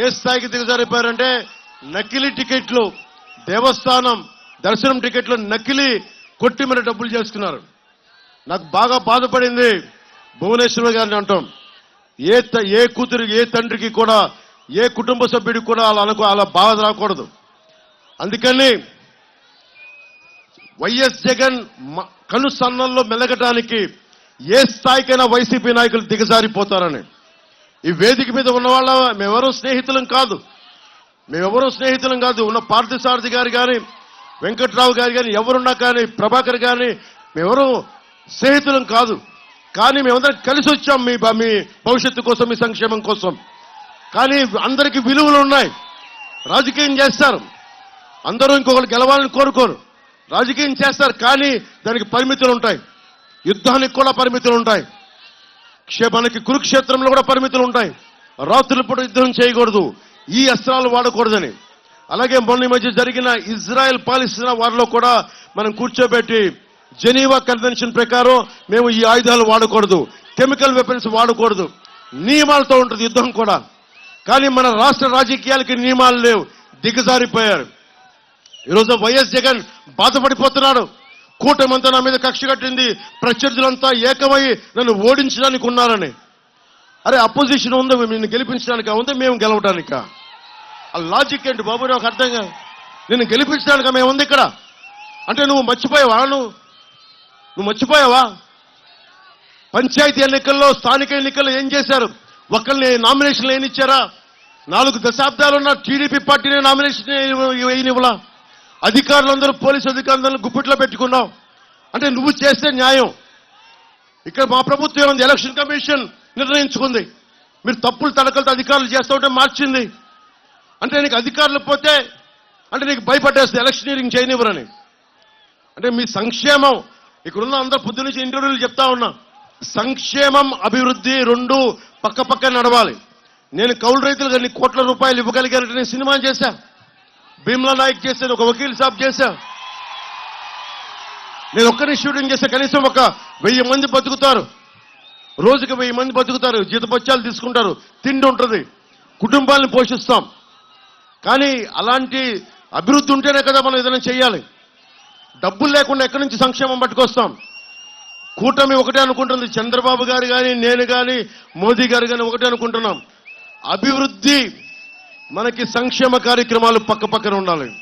ఏ స్థాయికి దిగజారిపోయారంటే నకిలీ టికెట్లు దేవస్థానం దర్శనం టికెట్లు నకిలీ కొట్టి మరి డబ్బులు చేసుకున్నారు. నాకు బాగా బాధపడింది భువనేశ్వర్ గారిని అంటాం. ఏ ఏ కూతురు ఏ తండ్రికి కూడా ఏ కుటుంబ సభ్యుడికి కూడా అలా అనుకో అలా బాధ రాకూడదు. అందుకని వైఎస్ జగన్ కను సన్నంలో మెలగటానికి ఏ స్థాయికైనా వైసీపీ నాయకులు దిగజారిపోతారని. ఈ వేదిక మీద ఉన్న వాళ్ళ మేమెవరూ స్నేహితులం కాదు. మేమెవరూ స్నేహితులం కాదు. ఉన్న పార్థసారథి గారు కానీ వెంకట్రావు గారు కానీ ఎవరున్నా కానీ ప్రభాకర్ కానీ మేమెవరూ స్నేహితులం కాదు. కానీ మేమందరం కలిసి వచ్చాం మీ మీ భవిష్యత్తు కోసం మీ సంక్షేమం కోసం. కానీ అందరికీ విలువలు ఉన్నాయి. రాజకీయం చేస్తారు. అందరూ ఇంకొకరు గెలవాలని కోరుకోరు. రాజకీయం చేస్తారు. కానీ దానికి పరిమితులు ఉంటాయి. యుద్ధానికి కూడా పరిమితులు ఉంటాయి. మనకి కురుక్షేత్రంలో కూడా పరిమితులు ఉంటాయి. రాత్రుల పూట యుద్ధం చేయకూడదు. ఈ అస్త్రాలు వాడకూడదని. అలాగే మొన్న మధ్య జరిగిన ఇజ్రాయెల్ పాలిస్తున్న వారిలో కూడా మనం కూర్చోబెట్టి జెనీవా కన్వెన్షన్ ప్రకారం మేము ఈ ఆయుధాలు వాడకూడదు. కెమికల్ వెపన్స్ వాడకూడదు. నియమాలతో ఉంటుంది యుద్ధం కూడా. కానీ మన రాష్ట్ర రాజకీయాలకి నియమాలు లేవు. దిగజారిపోయారు. ఈరోజు వైఎస్ జగన్ బాధపడిపోతున్నాడు. కూటమంతా నా మీద కక్ష కట్టింది ప్రత్యర్థులంతా ఏకమై నన్ను ఓడించడానికి ఉన్నారని అరే అపోజిషన్ ఉందా నిన్ను గెలిపించడానికా ఉందా మేము గెలవడానిక ఆ లాజిక్ ఏంటి బాబు నాకు అర్థం కాదు నిన్ను గెలిపించడానికి మేము ఉంది ఇక్కడ అంటే నువ్వు మర్చిపోయావా నువ్వు నువ్వు మర్చిపోయావా పంచాయతీ ఎన్నికల్లో స్థానిక ఎన్నికల్లో ఏం చేశారు ఒకరిని నామినేషన్లు ఏమి ఇచ్చారా నాలుగు దశాబ్దాలున్న టీడీపీ పార్టీని నామినేషన్ వేయనివ్వలా అధికారులందరూ పోలీసు అధికారులందరూ గుప్పిట్లో పెట్టుకున్నావు అంటే నువ్వు చేస్తే న్యాయం. ఇక్కడ మా ప్రభుత్వం ఏముంది? ఎలక్షన్ కమిషన్ నిర్ణయించుకుంది. మీరు తప్పులు తడకలతో అధికారులు చేస్తూ ఉంటే మార్చింది. అంటే నీకు అధికారులు పోతే అంటే నీకు భయపడేస్తుంది ఎలక్షనీరింగ్ చేయనివ్వరని. అంటే మీ సంక్షేమం ఇక్కడున్న అందరూ పొద్దు నుంచి ఇంటర్వ్యూలు చెప్తా ఉన్నా. సంక్షేమం అభివృద్ధి రెండు పక్క పక్క నడవాలి. నేను కౌలు రైతులు కానీ కోట్ల రూపాయలు ఇవ్వగలిగానంటే నేను సినిమా చేశా. భీమ్లా నాయక్ చేశాను ఒక వకీల్ సాబ్ చేశా నేను ఒక్కరిని షూటింగ్ చేస్తే కనీసం ఒక వెయ్యి మంది బతుకుతారు. రోజుకి వెయ్యి మంది బతుకుతారు. జీతపత్యాలు తీసుకుంటారు. తిండి ఉంటుంది. కుటుంబాలను పోషిస్తాం. కానీ అలాంటి అభివృద్ధి ఉంటేనే కదా మనం ఏదైనా చేయాలి. డబ్బులు లేకుండా ఎక్కడి నుంచి సంక్షేమం పట్టుకొస్తాం? కూటమి ఒకటే అనుకుంటుంది. చంద్రబాబు గారు కానీ నేను కానీ మోదీ గారు కానీ ఒకటే అనుకుంటున్నాం. అభివృద్ధి మనకి సంక్షేమ కార్యక్రమాలు పక్క పక్కన ఉండాలి.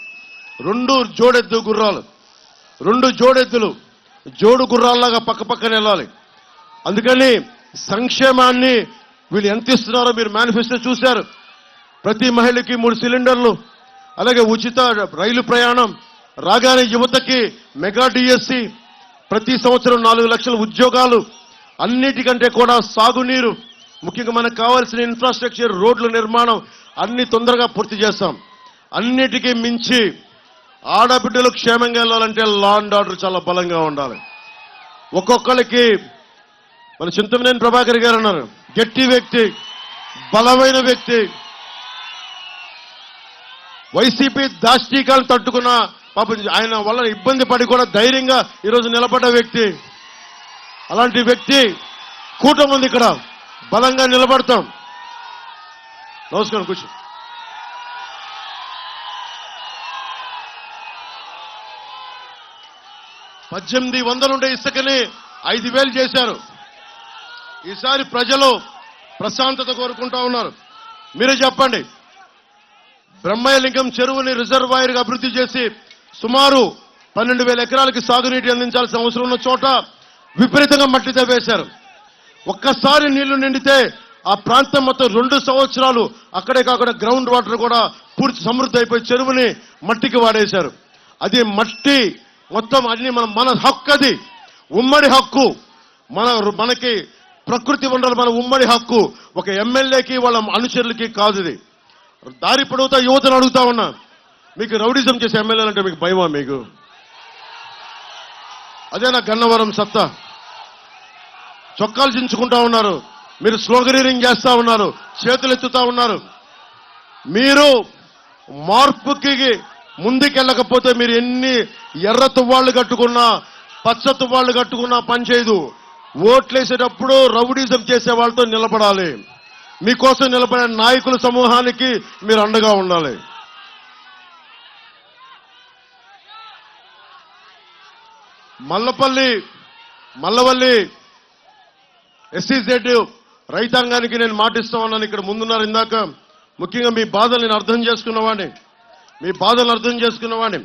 రెండు జోడెద్దు గుర్రాలు. రెండు జోడెద్దులు. జోడు గుర్రాల్లాగా పక్క పక్కన వెళ్ళాలి. అందుకని సంక్షేమాన్ని వీళ్ళు ఎంత ఇస్తున్నారో మీరు మేనిఫెస్టో చూశారు. ప్రతి మహిళకి మూడు సిలిండర్లు అలాగే ఉచిత రైలు ప్రయాణం. రాగానే యువతకి మెగా డిఎస్సి ప్రతి సంవత్సరం నాలుగు లక్షల ఉద్యోగాలు. అన్నిటికంటే కూడా సాగునీరు. ముఖ్యంగా మనకు కావాల్సిన ఇన్ఫ్రాస్ట్రక్చర్ రోడ్ల నిర్మాణం అన్ని తొందరగా పూర్తి చేస్తాం. అన్నిటికీ మించి ఆడబిడ్డలు క్షేమంగా వెళ్ళాలంటే లా అండ్ ఆర్డర్ చాలా బలంగా ఉండాలి. ఒక్కొక్కరికి మన చింతమనేని ప్రభాకర్ గారు అన్నారు గట్టి వ్యక్తి బలమైన వ్యక్తి. వైసీపీ దాష్టీకాలను తట్టుకున్న పాపం ఆయన వల్ల ఇబ్బంది పడి కూడా ధైర్యంగా ఈరోజు నిలబడ్డ వ్యక్తి. అలాంటి వ్యక్తి కూటమి ఉంది ఇక్కడ. బలంగా నిలబడతాం. నమస్కారం కూర్చో. పద్దెనిమిది వందలుండే ఇసుకని ఐదు వేలు చేశారు. ఈసారి ప్రజలు ప్రశాంతత కోరుకుంటా ఉన్నారు. మీరే చెప్పండి బ్రహ్మయలింగం చెరువుని రిజర్వాయర్గా అభివృద్ధి చేసి సుమారు పన్నెండు వేల ఎకరాలకి సాగునీటి అందించాల్సిన అవసరం ఉన్న చోట విపరీతంగా మట్టి తవ్వేశారు. ఒక్కసారి నీళ్ళు నిండితే ఆ ప్రాంతం మొత్తం రెండు సంవత్సరాలు అక్కడే కాకుండా గ్రౌండ్ వాటర్ కూడా పూర్తి సమృద్ధి అయిపోయి చెరువుని మట్టికి వాడేశారు. అది మట్టి మొత్తం అన్ని మన మన హక్కు అది. ఉమ్మడి హక్కు. మన మనకి ప్రకృతి వనరులు మన ఉమ్మడి హక్కు. ఒక ఎమ్మెల్యేకి వాళ్ళ అనుచరులకి కాదు ఇది. దారి పొడవుతా యువతను అడుగుతా ఉన్నా. మీకు రౌడిజం చేసే ఎమ్మెల్యేలు అంటే మీకు భయమా మీకు? అదే నా గన్నవరం సత్తా. చొక్కాలు చించుకుంటా ఉన్నారు. మీరు స్లోగనీరింగ్ చేస్తా ఉన్నారు చేతులు ఎత్తుతా ఉన్నారు. మీరు మార్పుకి ముందుకెళ్ళకపోతే మీరు ఎన్ని ఎర్ర తువ్వాళ్ళు కట్టుకున్నా పచ్చ తువ్వాళ్ళు కట్టుకున్నా పనిచేయదు ఓట్లేసేటప్పుడు రౌడీజం చేసే వాళ్ళతో నిలబడాలి. మీకోసం నిలబడే నాయకుల సమూహానికి మీరు అండగా ఉండాలి. మల్లపల్లి మల్లవల్లి ఎస్సీజెడ్ రైతాంగానికి నేను మాటిస్తా ఉన్నాను ఇక్కడ ముందున్నారు ఇందాక. ముఖ్యంగా మీ బాధలు నేను అర్థం చేసుకున్నవాడిని మీ బాధలు అర్థం చేసుకున్నవాడిని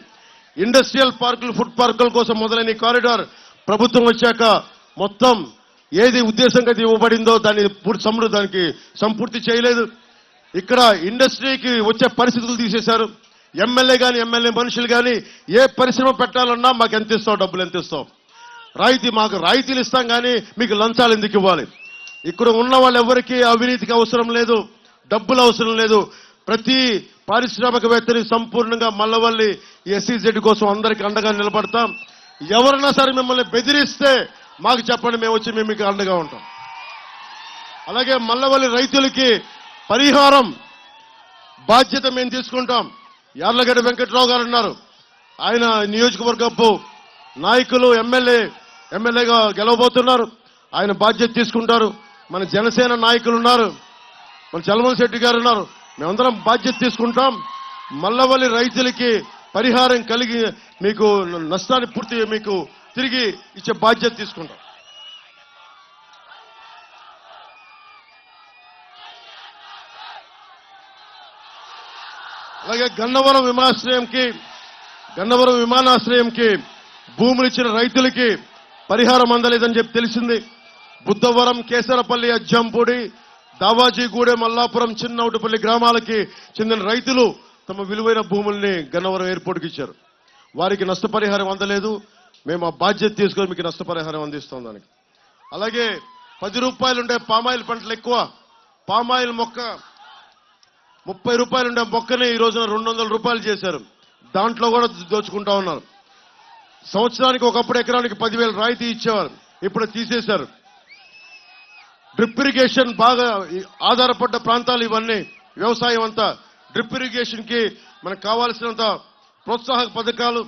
ఇండస్ట్రియల్ పార్కులు ఫుడ్ పార్కుల కోసం మొదలైన కారిడార్ ప్రభుత్వం వచ్చాక మొత్తం ఏది ఉద్దేశంగా ఇవ్వబడిందో దాన్ని పూర్తి సమృద్ధి దానికి సంపూర్తి చేయలేదు. ఇక్కడ ఇండస్ట్రీకి వచ్చే పరిస్థితులు తీసేశారు. ఎమ్మెల్యే కానీ ఎమ్మెల్యే మనుషులు కానీ ఏ పరిశ్రమ పెట్టాలన్నా మాకు ఎంత ఇస్తావు డబ్బులు ఎంత ఇస్తావు రాయితీ మాకు రాయితీలు ఇస్తాం కానీ మీకు లంచాలు ఎందుకు ఇవ్వాలి? ఇక్కడ ఉన్న వాళ్ళెవరికీ అవినీతికి అవసరం లేదు డబ్బులు అవసరం లేదు. ప్రతి పారిశ్రామికవేత్తని సంపూర్ణంగా మల్లవల్లి ఎస్సీజెడ్ కోసం అందరికి అండగా నిలబడతాం. ఎవరన్నా సరే మిమ్మల్ని బెదిరిస్తే మాకు చెప్పండి మేము వచ్చి మేము మీకు అండగా ఉంటాం. అలాగే మల్లవల్లి రైతులకి పరిహారం బాధ్యత మేము తీసుకుంటాం. యార్లగడ్డ వెంకట్రావు గారు ఉన్నారు ఆయన నియోజకవర్గపు నాయకులు ఎమ్మెల్యే ఎమ్మెల్యేగా గెలవబోతున్నారు. ఆయన బాధ్యత తీసుకుంటారు. మన జనసేన నాయకులు ఉన్నారు. మన చలమల శెట్టి గారు ఉన్నారు. మేమందరం బాధ్యత తీసుకుంటాం. మల్లవల్లి రైతులకి పరిహారం కలిగి మీకు నష్టాన్ని పూర్తి మీకు తిరిగి ఇచ్చే బాధ్యత తీసుకుంటాం. అలాగే గన్నవరం విమానాశ్రయంకి గన్నవరం విమానాశ్రయంకి భూములు ఇచ్చిన రైతులకి పరిహారం అందలేదని చెప్పి తెలిసింది. బుద్ధవరం కేసరపల్లి అజ్జంపూడి దావాజీగూడె మల్లాపురం చిన్నౌటిపల్లి గ్రామాలకి చెందిన రైతులు తమ విలువైన భూముల్ని గన్నవరం ఎయిర్పోర్ట్కి ఇచ్చారు. వారికి నష్టపరిహారం అందలేదు. మేము ఆ బాధ్యత తీసుకొని మీకు నష్టపరిహారం అందిస్తాం దానికి. అలాగే పది రూపాయలు ఉండే పామాయిల్ పంటలు ఎక్కువ. పామాయిల్ మొక్క ముప్పై రూపాయలు ఉండే మొక్కని ఈ రోజున రెండు వందల రూపాయలు చేశారు. దాంట్లో కూడా దోచుకుంటా ఉన్నారు. సంవత్సరానికి ఒకప్పుడు ఎకరానికి పదివేల రాయితీ ఇచ్చేవారు. ఇప్పుడు తీసేశారు. డ్రిప్ ఇరిగేషన్ బాగా ఆధారపడ్డ ప్రాంతాలు ఇవన్నీ వ్యవసాయం అంతా. డ్రిప్ ఇరిగేషన్కి మనకు కావాల్సినంత ప్రోత్సాహక పథకాలు